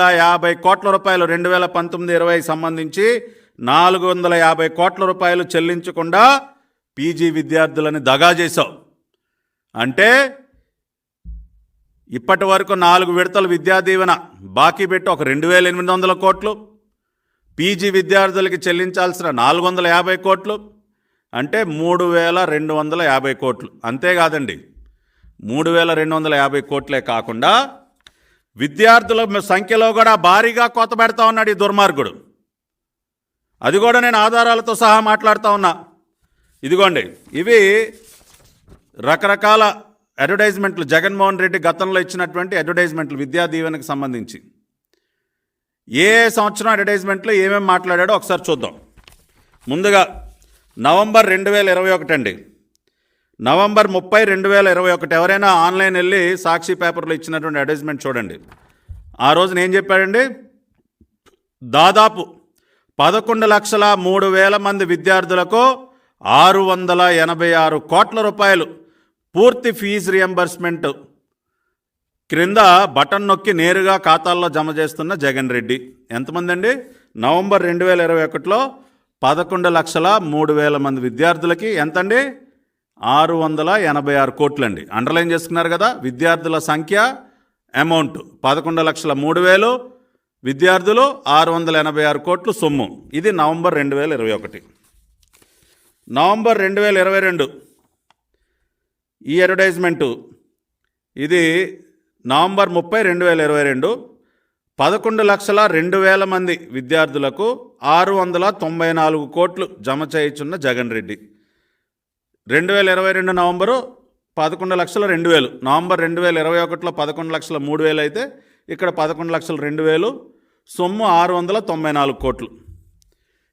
యాభై కోట్ల రూపాయలు రెండు వేల పంతొమ్మిది ఇరవై సంబంధించి నాలుగు వందల యాభై కోట్ల రూపాయలు చెల్లించకుండా పీజీ విద్యార్థులని దగా చేశావు. అంటే ఇప్పటి వరకు నాలుగు విడతల విద్యా దీవెన బాకీ పెట్టి ఒక రెండు వేల ఎనిమిది వందల కోట్లు పీజీ విద్యార్థులకి చెల్లించాల్సిన నాలుగు వందల యాభై కోట్లు అంటే మూడు వేల రెండు వందల యాభై కోట్లు. అంతేకాదండి మూడు వేల రెండు వందల యాభై కోట్లే కాకుండా విద్యార్థుల సంఖ్యలో కూడా భారీగా కొత్త పెడతా ఉన్నాడు ఈ దుర్మార్గుడు. అది కూడా నేను ఆధారాలతో సహా మాట్లాడుతూ ఉన్నా. ఇదిగోండి ఇవి రకరకాల అడ్వర్టైజ్మెంట్లు. జగన్మోహన్ రెడ్డి గతంలో ఇచ్చినటువంటి అడ్వర్టైజ్మెంట్లు విద్యా దీవెనకు సంబంధించి. ఏ సంవత్సరం అడ్వర్టైజ్మెంట్లో ఏమేమి మాట్లాడాడో ఒకసారి చూద్దాం. ముందుగా నవంబర్ రెండు వేల ఇరవై ఒకటి అండి నవంబర్ ముప్పై రెండు వేల ఇరవై ఒకటి ఎవరైనా ఆన్లైన్ వెళ్ళి సాక్షి పేపర్లో ఇచ్చినటువంటి అడ్వర్టైజ్మెంట్ చూడండి. ఆ రోజున ఏం చెప్పాడండి? దాదాపు పదకొండు లక్షల మూడు వేల మంది విద్యార్థులకు ఆరు వందల ఎనభై ఆరు కోట్ల రూపాయలు పూర్తి ఫీజు రియంబర్స్మెంట్ క్రింద బటన్ నొక్కి నేరుగా ఖాతాల్లో జమ చేస్తున్న జగన్ రెడ్డి. ఎంతమంది అండి నవంబర్ రెండు వేల ఇరవై ఒకటిలో పదకొండు లక్షల మూడు వేల మంది విద్యార్థులకి ఎంతండి? ఆరు వందల ఎనభై ఆరు కోట్లండి. అండర్లైన్ చేసుకున్నారు కదా విద్యార్థుల సంఖ్య అమౌంట్ పదకొండు లక్షల మూడు వేలు విద్యార్థులు ఆరు వందల ఎనభై ఆరు కోట్లు సొమ్ము. ఇది నవంబర్ రెండు వేల ఇరవై ఒకటి. నవంబర్ రెండు వేల ఇరవై రెండు. ఈ అడ్వర్టైజ్మెంటు ఇది నవంబర్ ముప్పై రెండు వేల ఇరవై రెండు. పదకొండు లక్షల రెండు వేల మంది విద్యార్థులకు ఆరు వందల తొంభై నాలుగు కోట్లు జమ చేయుచున్న జగన్ రెడ్డి. రెండు వేల ఇరవై రెండు నవంబరు పదకొండు లక్షల రెండు వేలు. నవంబర్ రెండు వేల ఇరవై ఒకటిలో పదకొండు లక్షల మూడు వేలు అయితే ఇక్కడ పదకొండు లక్షల రెండు వేలు. సొమ్ము ఆరు వందల తొంభై నాలుగు కోట్లు.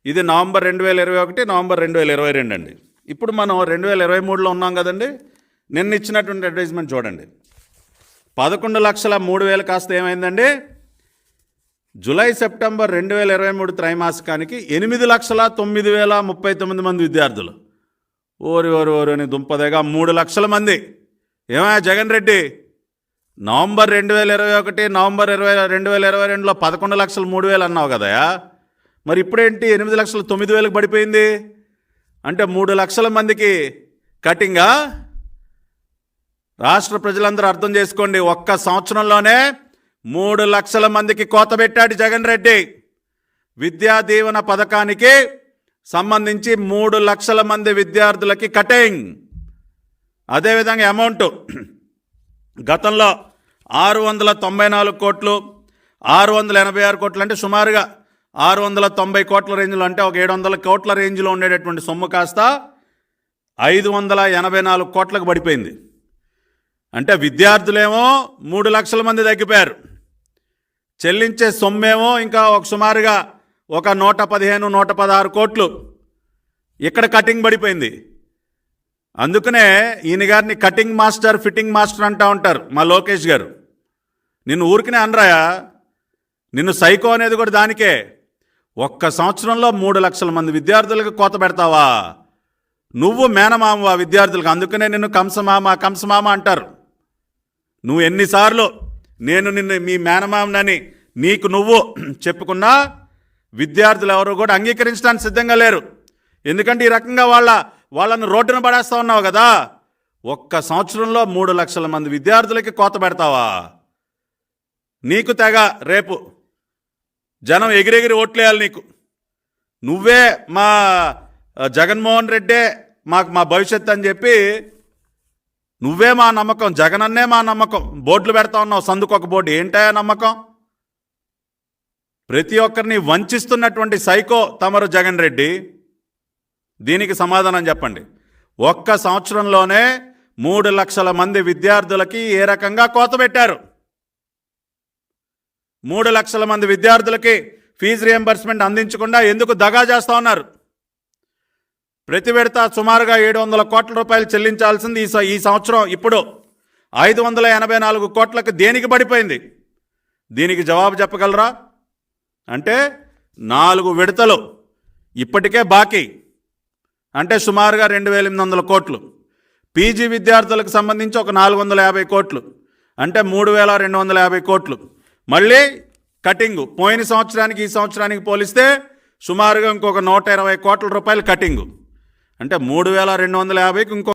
ఇది నవంబర్ రెండు వేల ఇరవై ఒకటి నవంబర్ రెండు వేల ఇరవై రెండు అండి. ఇప్పుడు మనం రెండు వేల ఇరవై మూడులో ఉన్నాం కదండి నిన్న ఇచ్చినటువంటి అడ్వర్టైజ్మెంట్ చూడండి. పదకొండు లక్షల మూడు వేలు కాస్త ఏమైందండి? జూలై సెప్టెంబర్ రెండు వేల ఇరవై మూడు త్రైమాసికానికి ఎనిమిది లక్షల తొమ్మిది వేల ముప్పై తొమ్మిది మంది విద్యార్థులు. ఓరి ఓరి ఓరి అని దుంపదేగా మూడు లక్షల మంది. ఏమయ్యా జగన్ రెడ్డి? నవంబర్ రెండు వేల ఇరవై ఒకటి నవంబర్ ఇరవై రెండు వేల ఇరవై రెండులో పదకొండు లక్షలు మూడు వేలు అన్నావు కదయా మరి ఇప్పుడేంటి ఎనిమిది లక్షలు తొమ్మిది వేలకు పడిపోయింది? అంటే మూడు లక్షల మందికి కటింగా? రాష్ట్ర ప్రజలందరూ అర్థం చేసుకోండి ఒక్క సంవత్సరంలోనే మూడు లక్షల మందికి కోత పెట్టాడు జగన్ రెడ్డి. విద్యా దీవెన పథకానికి సంబంధించి మూడు లక్షల మంది విద్యార్థులకి కటింగ్. అదేవిధంగా అమౌంట్. గతంలో ఆరు వందల తొంభై నాలుగు కోట్లు ఆరు వందల ఎనభై ఆరు కోట్లు అంటే సుమారుగా ఆరు వందల తొంభై కోట్ల రేంజ్లో అంటే ఒక ఏడు వందల కోట్ల రేంజ్లో ఉండేటటువంటి సొమ్ము కాస్త ఐదు వందల ఎనభై నాలుగు కోట్లకు పడిపోయింది. అంటే విద్యార్థులేమో మూడు లక్షల మంది తగ్గిపోయారు. చెల్లించే సొమ్మేమో ఇంకా ఒక సుమారుగా ఒక నూట పదిహేను నూట పదహారు కోట్లు. ఇక్కడ కటింగ్ పడిపోయింది. అందుకనే ఈయన గారిని కటింగ్ మాస్టర్ ఫిట్టింగ్ మాస్టర్ అంటా ఉంటారు మా లోకేష్ గారు. నిన్ను ఊరికినే అనరాయా? నిన్ను సైకో అనేది కూడా దానికే. ఒక్క సంవత్సరంలో మూడు లక్షల మంది విద్యార్థులకు కోత పెడతావా? నువ్వు మేనమామవా విద్యార్థులకు? అందుకనే నిన్ను కంసమామ కంసమామ అంటారు. నువ్వు ఎన్నిసార్లు నేను నిన్ను మీ మేనమామనని నీకు నువ్వు చెప్పుకున్నా విద్యార్థులు ఎవరు కూడా అంగీకరించడానికి సిద్ధంగా లేరు. ఎందుకంటే ఈ రకంగా వాళ్ళ వాళ్ళను రోడ్డున పడేస్తా ఉన్నావు కదా. ఒక్క సంవత్సరంలో మూడు లక్షల మంది విద్యార్థులకి కోత పెడతావా? నీకు తెగ రేపు జనం ఎగిరెగిరి ఓట్లేయాలి నీకు. నువ్వే మా జగన్మోహన్ రెడ్డే మాకు మా భవిష్యత్ అని చెప్పి నువ్వే మా నమ్మకం జగనన్నే మా నమ్మకం. బోర్డులు పెడతా ఉన్నావు సందుకు ఒక బోర్డు. ఏంటా నమ్మకం? ప్రతి ఒక్కరిని వంచిస్తున్నటువంటి సైకో తమరు జగన్ రెడ్డి దీనికి సమాధానం చెప్పండి. ఒక్క సంవత్సరంలోనే మూడు లక్షల మంది విద్యార్థులకి ఏ రకంగా కోత పెట్టారు? మూడు లక్షల మంది విద్యార్థులకి ఫీజు రియంబర్స్మెంట్ అందించకుండా ఎందుకు దగా చేస్తా ఉన్నారు? ప్రతి విడత సుమారుగా ఏడు వందల కోట్ల రూపాయలు చెల్లించాల్సింది ఈ ఈ సంవత్సరం ఇప్పుడు. ఐదు వందల ఎనభై నాలుగు కోట్లకు దేనికి పడిపోయింది? దీనికి జవాబు చెప్పగలరా? అంటే నాలుగు విడతలు ఇప్పటికే బాకీ. అంటే సుమారుగా రెండు వేల ఎనిమిది వందల కోట్లు. పీజీ విద్యార్థులకు సంబంధించి ఒక నాలుగు వందల యాభై కోట్లు. అంటే మూడు వేల రెండు వందల యాభై కోట్లు. మళ్ళీ కటింగు. పోయిన సంవత్సరానికి ఈ సంవత్సరానికి పోలిస్తే సుమారుగా ఇంకొక నూట ఇరవై కోట్ల రూపాయలు కటింగు. అంటే మూడు వేల రెండు వందల యాభైకి ఇంకో